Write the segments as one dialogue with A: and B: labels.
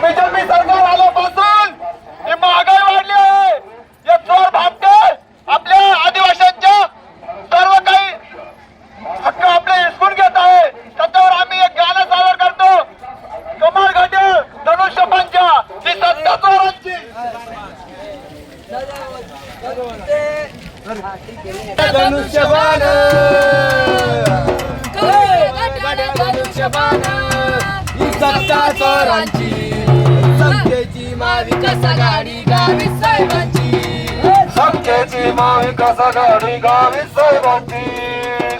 A: BJP सरकार आल्यापासून ही महागाई वाढली आहे. हे चोर भामटे आपल्या आदिवासींच्या सर्व काही हक्क आपले हिसकून घेत आहे. त्याच्यावर आम्ही एक गाणं सादर करतो. कमल घाटे धनुष्य पंचा ही सत्ता चोरांची. धनुष्यबाण.
B: ही सत्ता चोरांची. सत्तेची महाविकास आघाडी गावी साहेबांची.
A: सत्तेची महाविकास आघाडी गावी साहेबांची.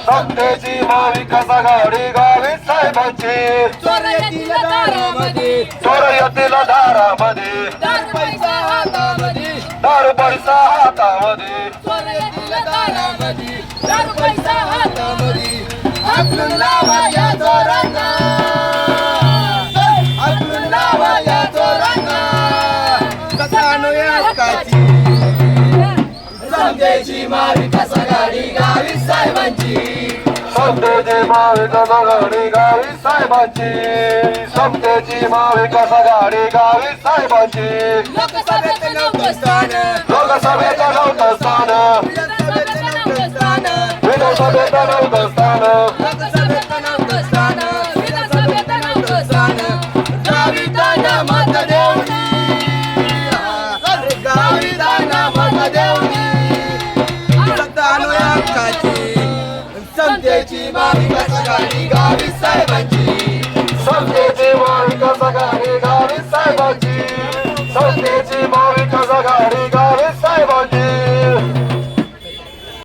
A: सत्तेची महाविकास आघाडी गावी साहेबांची.
B: चोर येतील दारामध्ये.
A: चोर येतील दारामध्ये.
B: दार पैसा हातामध्ये.
A: दारू पैसा हातामध्ये.
B: चोर येतील दारामध्ये. दार पैसा हातामध्ये. आपण लावा आणूया हक्काची. समजेची महाविकास आघाडी गावी साहेबांची.
A: सत्तेची महाविकास आघाडी गावी साहेबांची. सत्तेची महाविकास आघाडी गावी साहेबांची.
B: लोकसभेत नव्हतं स्थान
A: लोकसभेचं नव्हतं स्थान
B: विधानसभेत नव्हतं स्थान
A: विधानसभेचं नव्हतं स्थान
B: Kasance ci ma mi kasa gari